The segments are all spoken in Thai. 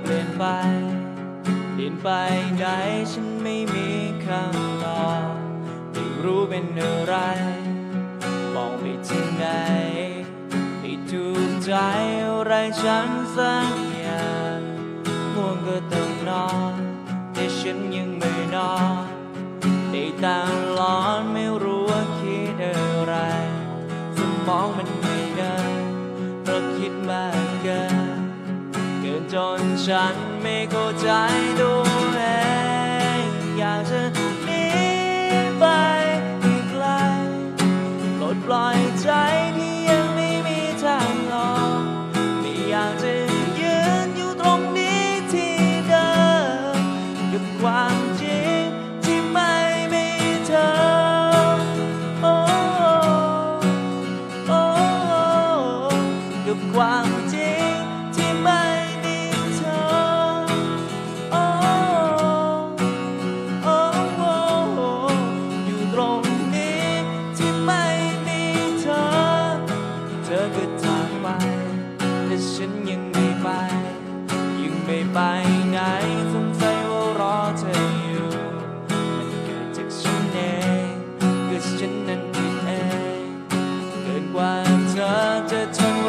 เปลี่ยนไปเดินไปไหนฉันไม่มีคำตอบไม่รู้เป็นอะไร มองไปที่ไหนไม่ถูกใจอะไรฉันสักอย่างง่วงก็ต้องนอน แต่ฉันยังไม่นอนได้ตาร้อนไม่รู้ ฉันไม่เข้าใจตัวเองอยากจะหนีไปไกลปลดปล่อยใจที่ยังไม่มีทางออกไม่อยากจะยืนอยู่ตรงนี้ที่เดิมกับความจริงที่ไม่มีเธอโอ้โอ้กับความ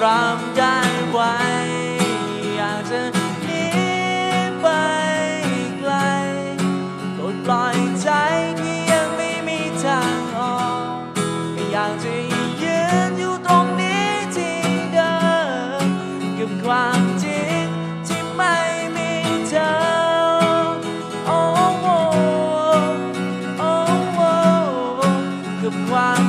รำไดไวอยากจะหนีไปไกลโปดปล่อยใจที่ยังไม่มีทางออกไม่อยากจะยืนอยู่ตรงนี้ที่เดิมกับความจริงที่ไม่มีเธอโอ้โอ้โอ้กับความ